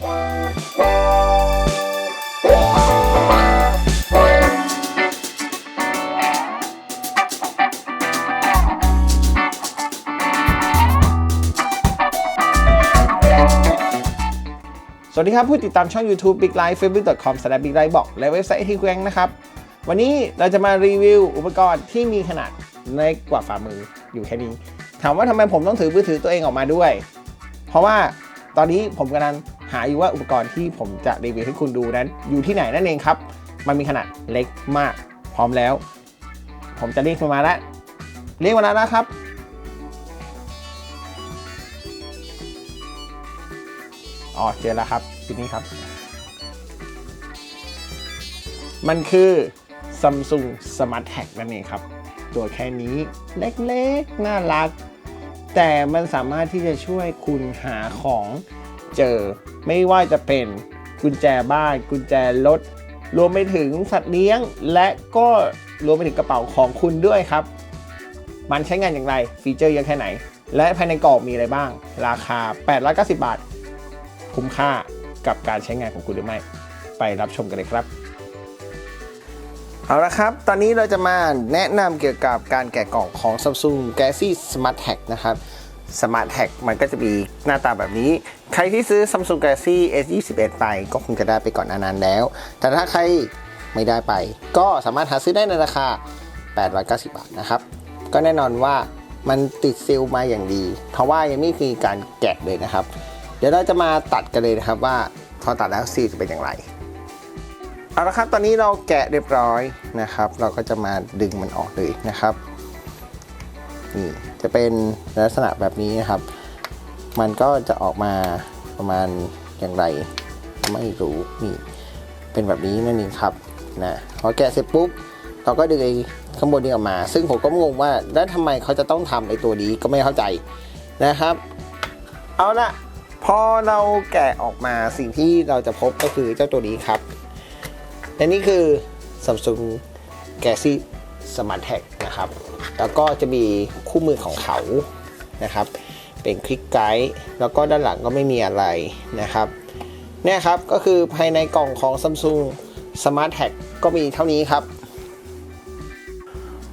สวัสดีครับ ผู้ติดตามช่อง YouTube Big Life facebook.com s l a s h big life บอกและเว็บไซต์ที่แกงนะครับ วันนี้เราจะมารีวิวอุปกรณ์ที่มีขนาดเล็กกว่าฝ่ามืออยู่แค่นี้ ถามว่าทำไมผมต้องถือมือถือตัวเองออกมาด้วย เพราะว่าตอนนี้ผมกำลัง หาอยู่ว่าอุปกรณ์ที่ผมจะรีวิวให้คุณดูนั้น อยู่ที่ไหนนั่นเองครับ มันมีขนาดเล็กมาก พร้อมแล้ว ผมจะเรียกมันมาแล้ว เรียกมาแล้วนะครับอ๋อเจอแล้วครับที่นี่ครับ มันคือ Samsung Smart Tag นั่นเองครับ ตัวแค่นี้เล็กๆ น่ารัก แต่มันสามารถที่จะช่วยคุณหาของเจอ ไม่ว่าจะเป็นกุญแจบ้านกุญแจรถ รวมไปถึงสัตว์เลี้ยง และก็รวมไปถึงกระเป๋าของคุณด้วยครับ มันใช้งานอย่างไรฟีเจอร์เยอะแค่ไหน และภายในกล่องมีอะไรบ้าง ราคา 890 บาท คุ้มค่ากับการใช้งานของคุณหรือไม่ ไปรับชมกันเลยครับ เอาละครับ ตอนนี้เราจะมาแนะนำเกี่ยวกับการแกะกล่องของ Samsung Galaxy Smart Tag นะครับ Smart Tag มันก็จะมีหน้าตาแบบนี้ ใครที่ซื้อ Samsung Galaxy S21 ไปก็คงจะได้ไปก่อนนานแล้ว แต่ถ้าใครไม่ได้ไป ก็สามารถหาซื้อได้ในราคา 890 บาทนะครับ ก็แน่นอนว่ามันติดซิลมาอย่างดี เพราะว่ายังไม่มีการแกะเลยนะครับ เดี๋ยวเราจะมาตัดกันเลยนะครับว่าพอตัดแล้วซีจะเป็นอย่างไรเอาละครับตอนนี้เราแกะเรียบร้อยนะครับ เราก็จะมาดึงมันออกเลยนะครับ นี่จะเป็นลักษณะแบบนี้นะครับ มันก็จะออกมาประมาณอย่างไร ไม่รู้นี่เป็นแบบนี้นั่นเองครับนะพอแกะเสร็จปุ๊บเราก็ดึงไอ้ข้างบนนี้ออกมา ซึ่งผมก็งงว่าแล้วทำไมเขาจะต้องทำไอ้ตัวนี้ก็ไม่เข้าใจนะครับ เอาละพอเราแกะออกมาสิ่งที่เราจะพบก็คือเจ้าตัวนี้ครับและนี่คือ Samsung Galaxy Smart Tag นะครับ แล้วก็จะมีคู่มือของเขานะครับ เป็นคลิกไกด์แล้วก็ด้านหลังก็ไม่มีอะไรนะครับเนี่ยครับก็คือภายในกล่องของ Samsung Smart Tag ก็มีเท่านี้ครับ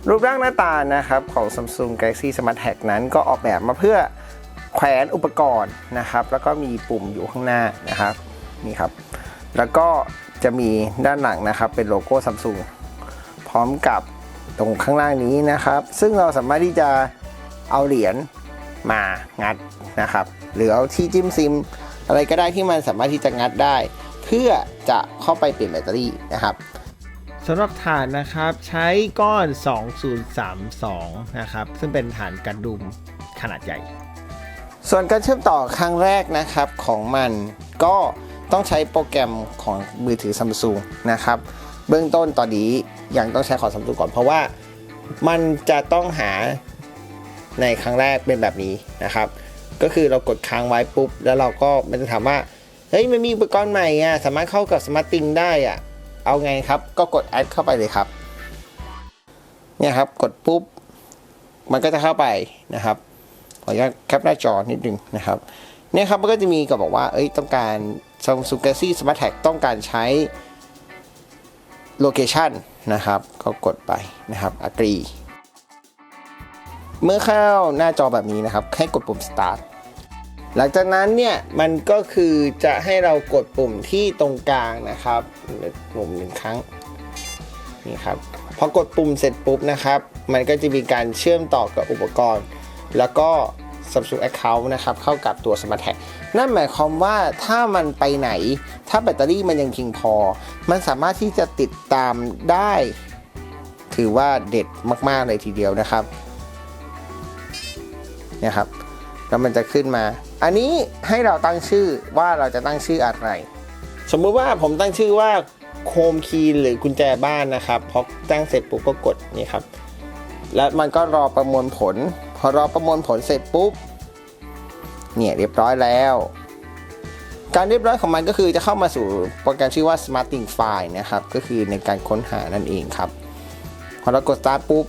รูปร่างหน้าตานะครับของ Samsung Galaxy Smart Tag นั้นก็ออกแบบมาเพื่อแขวนอุปกรณ์นะครับ แล้วก็มีปุ่มอยู่ข้างหน้านะครับนี่ครับ แล้วก็จะมีด้านหลังนะครับเป็นโลโก้ Samsung พร้อมกับ ตรงข้างล่างนี้นะครับ ซึ่งเราสามารถที่จะเอาเหรียญมางัดนะครับ หรือเอาที่จิ้มซิม อะไรก็ได้ที่มันสามารถที่จะงัดได้ เพื่อจะเข้าไปเปลี่ยนแบตเตอรี่นะครับสำหรับฐานนะครับใช้ก้อน 2032 นะครับ ซึ่งเป็นฐานกันดุมขนาดใหญ่ ส่วนการเชื่อมต่อครั้งแรกนะครับของมันก็ต้องใช้โปรแกรมของมือถือ Samsung นะครับ เบื้องต้นตอนนี้ ยังต้องใช้ของ Samsung ก่อนเพราะว่ามันจะต้องหาในครั้งแรกเป็นแบบนี้นะครับ ก็คือเรากดค้างไว้ปุ๊บ แล้วเราก็มันจะถามว่าเฮ้ยมันมีอุปกรณ์ใหม่อะสามารถเข้ากับ Smart t h i n g ได้อะเอาไงครับ ก็กดแอดเข้าไปเลยครับเนี่ยครับกดปุ๊บ มันก็จะเข้าไปนะครับขออนุญาตแคปหน้าจอนิดนึงนะครับเนี่ยครับมันก็จะมีก็บอกว่าเอ้ยต้องการ Samsung Galaxy Smart Tag ต้องการใช้ location น นะครับ ก็กดไปนะครับ agree เมื่อเข้าหน้าจอแบบนี้นะครับ ให้กดปุ่ม start หลังจากนั้นเนี่ยมันก็คือจะให้เรากดปุ่มที่ตรงกลางนะครับปุ่มหนึ่งครั้งนี่ครับพอกดปุ่มเสร็จปุ๊บนะครับ มันก็จะมีการเชื่อมต่อกับอุปกรณ์ แล้วก็ Samsung Account นะครับเข้ากับตัว Smart Tag นั่นหมายความว่าถ้ามันไปไหน ถ้าแบตเตอรี่มันยังเพียงพอ มันสามารถที่จะติดตามได้ ถือว่าเด็ดมาก ๆ เลยทีเดียวนะครับนี่ครับแล้วมันจะขึ้นมา อันนี้ให้เราตั้งชื่อว่าเราจะตั้งชื่ออะไร สมมุติว่าผมตั้งชื่อว่าโคมคีย์หรือกุญแจบ้านนะครับพอตั้งเสร็จปุ๊บก็กดนี่ครับ แล้วมันก็รอประมวลผล พอรอประมวลผลเสร็จปุ๊บ เนี่ยเรียบร้อยแล้ว การเรียบร้อยของมันก็คือจะเข้ามาสู่โปรแกรมชื่อว่า Smarting File นะครับ ก็คือในการค้นหานั่นเองครับ พอเรากด Start ปุ๊บ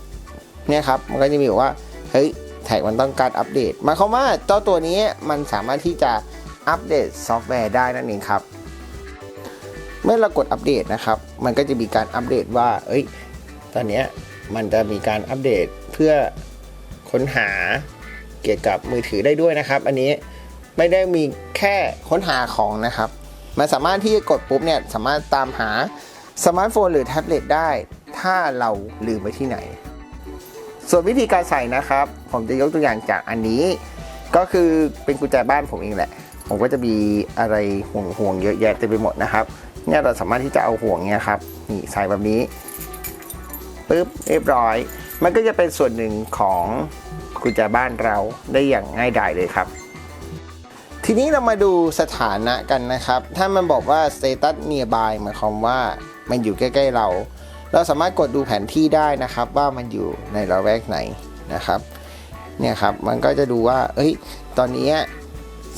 เนี่ยครับ มันก็จะมีบอกว่า เฮ้ย แท็กมันต้องการอัปเดตหมายความว่าเจ้าตัวนี้มันสามารถที่จะอัปเดตซอฟต์แวร์ได้นั่นเองครับ เมื่อเรากดอัปเดตนะครับ มันก็จะมีการอัปเดตว่า เอ้ย ตอนนี้มันจะมีการอัปเดตเพื่อ ค้นหาเกี่ยวกับมือถือได้ด้วยนะครับ อันนี้ไม่ได้มีแค่ค้นหาของนะครับ มันสามารถที่จะกดปุ๊บเนี่ยสามารถตามหาสมาร์ทโฟนหรือแท็บเล็ตได้ ถ้าเราลืมไว้ที่ไหน ส่วนวิธีการใส่นะครับ ผมจะยกตัวอย่างจากอันนี้ ก็คือเป็นกุญแจบ้านผมเองแหละ ผมก็จะมีอะไรห่วงห่วงๆเยอะแยะเต็มไปหมดนะครับ เนี่ยเราสามารถที่จะเอาห่วงเนี่ยครับนี่ใส่แบบนี้ ปึ๊บเรียบร้อย มันก็จะเป็นส่วนหนึ่งของกุญแจบ้านเราได้อย่างง่ายดายเลยครับ ทีนี้เรามาดูสถานะกันนะครับ ถ้ามันบอกว่า status nearby หมายความว่ามันอยู่ใกล้ ๆเรา เราสามารถกดดูแผนที่ได้นะครับ ว่ามันอยู่ในระแวกไหนนะครับเนี่ยครับ มันก็จะดูว่า เอ้ย ตอนนี้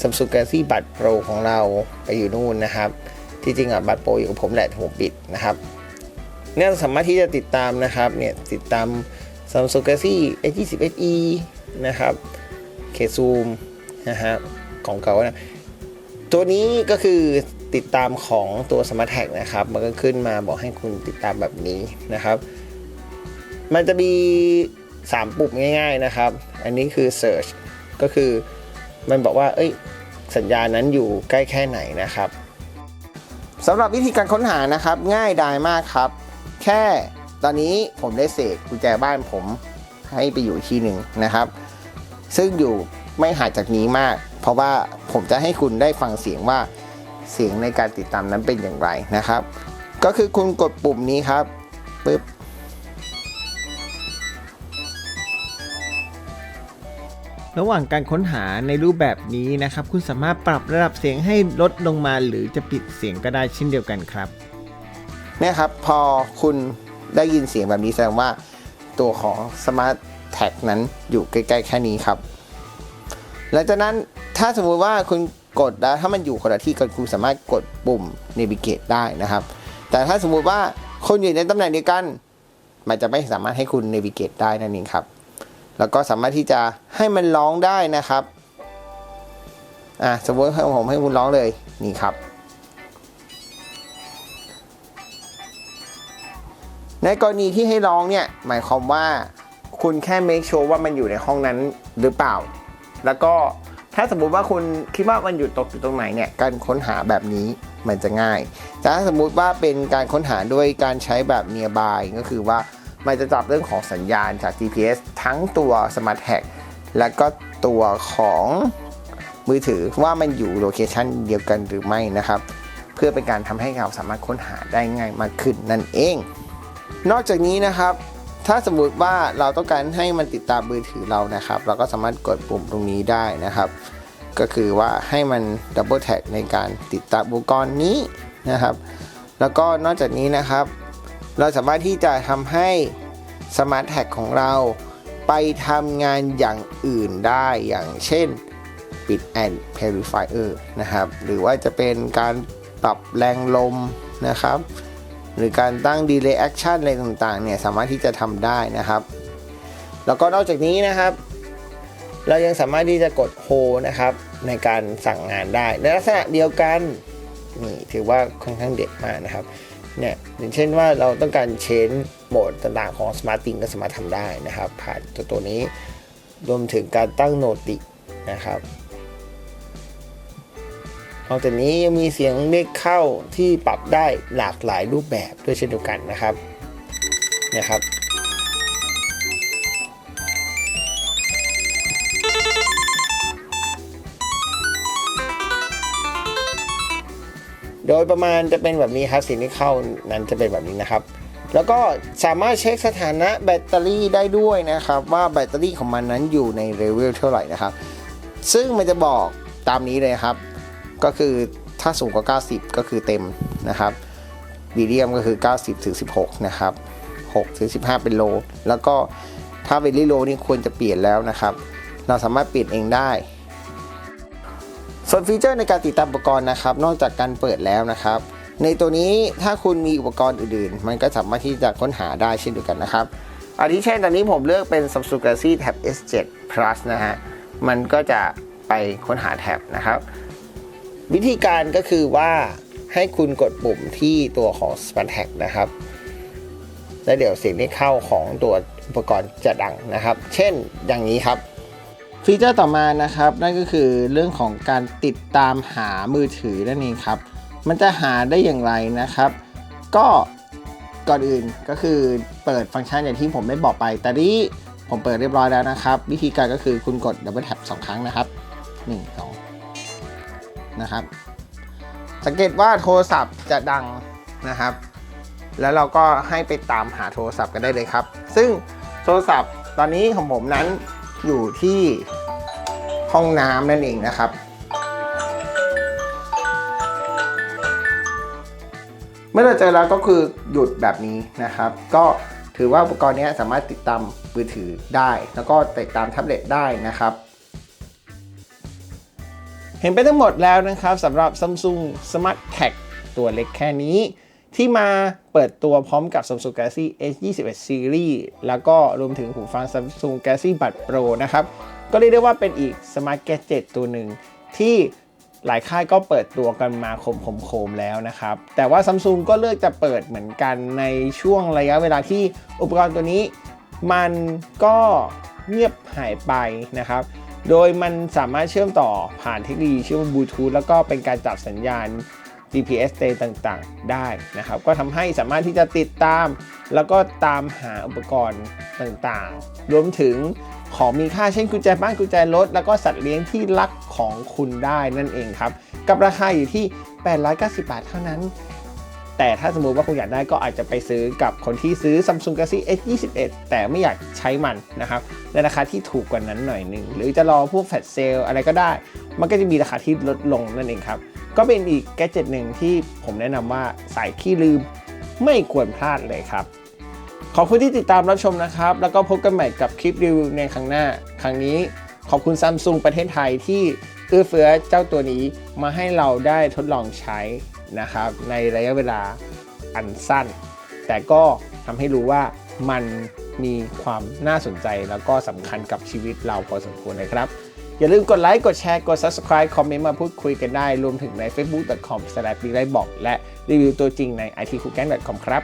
Samsung Galaxy บัตรโปรของเราไปอยู่นู่นนะครับ ที่จริงอะ บัตรโปรอยู่กับผมแหละผมปิดนะครับ เนี่ยสามารถที่จะติดตามนะครับ เนี่ยติดตาม Samsung Galaxy S20 FE นะครับเคซูมนะฮะของเก่านะตัวนี้ก็คือติดตามของตัว Smart Tag นะครับ มันก็ขึ้นมาบอกให้คุณติดตามแบบนี้นะครับ มันจะมี 3 ปุ่มง่าย ๆนะครับ อันนี้คือ Search ก็คือมันบอกว่า เอ้ย สัญญาณนั้นอยู่ใกล้แค่ไหนนะครับสำหรับวิธีการค้นหานะครับ ง่ายดายมากครับ แค่ตอนนี้ผมได้เสกกุญแจบ้านผมให้ไปอยู่ที่หนึ่งนะครับ ซึ่งอยู่ไม่ห่างจากนี้มาก เพราะว่าผมจะให้คุณได้ฟังเสียงว่าเสียงในการติดตามนั้นเป็นอย่างไรนะครับ ก็คือคุณกดปุ่มนี้ครับปึ๊บระหว่างการค้นหาในรูปแบบนี้นะครับ คุณสามารถปรับระดับเสียงให้ลดลงมาหรือจะปิดเสียงก็ได้เช่นเดียวกันครับ เนี่ยครับ พอคุณได้ยินเสียงแบบนี้แสดงว่าตัวของ Smart Tag นั้นอยู่ใกล้ๆแค่นี้ครับ หลังจากนั้นถ้าสมมุติว่าคุณกดแล้วถ้ามันอยู่คนละที่กันคุณสามารถกดปุ่ม Navigate ได้นะครับ แต่ถ้าสมมุติว่าคุณอยู่ในตำแหน่งเดียวกัน มันจะไม่สามารถให้คุณ Navigate ได้นั่นเองครับ แล้วก็สามารถที่จะให้มันร้องได้นะครับอะสมมติให้ผมให้คุณร้องเลยนี่ครับ ในกรณีที่ให้ร้องเนี่ยหมายความว่าคุณแค่ make sure ว่ามันอยู่ในห้องนั้นหรือเปล่า แล้วก็ถ้าสมมุติว่าคุณคิดว่ามันอยู่ตกอยู่ตรงไหนเนี่ยการค้นหาแบบนี้มันจะง่าย แต่ถ้าสมมุติว่าเป็นการค้นหาด้วยการใช้แบบ nearby ก็คือว่ามันจะจับเรื่องของสัญญาณจาก GPS ทั้งตัว Smart Tag และก็ตัวของมือถือว่ามันอยู่โลเคชันเดียวกันหรือไม่นะครับ เพื่อเป็นการทำให้เราสามารถค้นหาได้ง่ายมากขึ้นนั่นเอง นอกจากนี้นะครับ ถ้าสมมุติว่าเราต้องการให้มันติดตามมือถือเรานะครับ เราก็สามารถกดปุ่มตรงนี้ได้นะครับ ก็คือว่าให้มันดับเบิลแท็กในการติดตามอุปกรณ์นี้นะครับ แล้วก็นอกจากนี้นะครับ เราสามารถที่จะทำให้ Smart Tag ของเราไปทำงานอย่างอื่นได้อย่างเช่นปิด and purifier นะครับ หรือว่าจะเป็นการปรับแรงลมนะครับ หรือการตั้ง delay action อะไรต่างๆเนี่ยสามารถที่จะทำได้นะครับ แล้วก็นอกจากนี้นะครับ เรายังสามารถที่จะกด hold นะครับในการสั่งงานได้ ในลักษณะเดียวกันนี่ถือว่าค่อนข้างเด็ดมากนะครับเนี่ยอย่างเช่นว่าเราต้องการเชนโหมดต่างๆของ Smart t h i n g ก็สามารถทำได้นะครับ ผ่านตัวตัวนี้รวมถึงการตั้งโนตินะครับ นอกจากนี้ยังมีเสียงเรียกเข้าที่ปรับได้หลากหลายรูปแบบด้วยเช่นเดียวกันนะครับนี่ยครับโดยประมาณจะเป็นแบบนี้ครับสิ่งที่เข้านั้นจะเป็นแบบนี้นะครับ แล้วก็สามารถเช็คสถานะแบตเตอรี่ได้ด้วยนะครับ ว่าแบตเตอรี่ของมันนั้นอยู่ในเลเวลเท่าไหร่นะครับ ซึ่งมันจะบอกตามนี้เลยครับ ก็คือถ้าสูงกว่า 90 ก็คือเต็มนะครับมีเดียมก็คือ 90ถึง16 นะครับ6ถึง15 เป็นโล แล้วก็ถ้าเวลี่โลนี่ควรจะเปลี่ยนแล้วนะครับ เราสามารถเปลี่ยนเองได้ ส่วนฟีเจอร์ในการติดตามอุปกรณ์นะครับ นอกจากการเปิดแล้วนะครับ ในตัวนี้ถ้าคุณมีอุปกรณ์อื่นๆ มันก็สามารถที่จะค้นหาได้เช่นเดียวกันนะครับอาทิเช่นตอนนี้ผมเลือกเป็น Samsung Galaxy Tab S7 Plus นะฮะ มันก็จะไปค้นหาแท็บนะครับ วิธีการก็คือว่าให้คุณกดปุ่มที่ตัวของ Smart a g นะครับ แล้วเดี๋ยวเสียงที่เข้าของตัวอุปกรณ์จะดังนะครับ เช่นอย่างนี้ครับ ฟีเจอร์ต่อมานะครับ นั่นก็คือเรื่องของการติดตามหามือถือนั่นเองครับ มันจะหาได้อย่างไรนะครับ ก็ก่อนอื่นก็คือเปิดฟังก์ชันอย่างที่ผมได้บอกไปแต่นี้ผมเปิดเรียบร้อยแล้วนะครับ วิธีการก็คือคุณกด Double Tap 2 ครั้งนะครับ1 2 นะครับ สังเกตว่าโทรศัพท์จะดังนะครับ แล้วเราก็ให้ไปตามหาโทรศัพท์กันได้เลยครับ ซึ่งโทรศัพท์ตอนนี้ของผมนั้นอยู่ที่ห้องน้ำนั่นเองนะครับ เมื่อเราเจอแล้วก็คือหยุดแบบนี้นะครับ ก็ถือว่าอุปกรณ์นี้สามารถติดตามมือถือได้ แล้วก็ติดตามแท็บเล็ตได้นะครับ เห็นไปทั้งหมดแล้วนะครับสำหรับ Samsung Smart Tag ตัวเล็กแค่นี้ ที่มาเปิดตัวพร้อมกับ Samsung Galaxy S21 Series แล้วก็รวมถึงหูฟัง Samsung Galaxy Buds Pro นะครับ ก็เรียกได้ว่าเป็นอีก Smart Gadget ตัวหนึ่งที่หลายค่ายก็เปิดตัวกันมาคมๆโคมๆแล้วนะครับ แต่ว่า Samsung ก็เลือกจะเปิดเหมือนกันในช่วงระยะเวลาที่อุปกรณ์ตัวนี้ มันก็เงียบหายไปนะครับ โดยมันสามารถเชื่อมต่อผ่านเทคโนโลยีเชื่อว่าบลูทูธแล้วก็เป็นการจับสัญญาณ GPS เตต่างๆ ได้นะครับ ก็ทำให้สามารถที่จะติดตาม แล้วก็ตามหาอุปกรณ์ต่างๆ รวมถึงของมีค่าเช่นกุญแจบ้านกุญแจรถ แล้วก็สัตว์เลี้ยงที่รักของคุณได้นั่นเองครับ กับราคาอยู่ที่ 890 บาทเท่านั้น แต่ถ้าสมมติว่าคุณอยากได้ก็อาจจะไปซื้อกับคนที่ซื้อ Samsung Galaxy S21 แต่ไม่อยากใช้มันนะครับในราคาที่ถูกกว่านั้นหน่อยหนึ่งหรือจะรอพวกแฟลชเซลอะไรก็ได้ มันก็จะมีราคาที่ลดลงนั่นเองครับ ก็เป็นอีกแกจิตหนึ่งที่ผมแนะนำว่าสายขี้ลืมไม่ควรพลาดเลยครับขอบคุณที่ติดตามรับชมนะครับ แล้วก็พบกันใหม่กับคลิปรีวิวในครั้งหน้า ครั้งนี้ขอบคุณซัมซุงประเทศไทยที่เอื้อเฟื้อเจ้าตัวนี้มาให้เราได้ทดลองใช้ นะครับในระยะเวลาอันสั้น แต่ก็ทำให้รู้ว่ามันมีความน่าสนใจแล้วก็สำคัญกับชีวิตเราพอสมควรเลยครับ อย่าลืมกดไลค์ กดแชร์ กด Subscribe คอมเมนต์มาพูดคุยกันได้ รวมถึงใน facebook.com/b ไลบอกและรีวิวตัวจริงใน itcookgang.com ครับ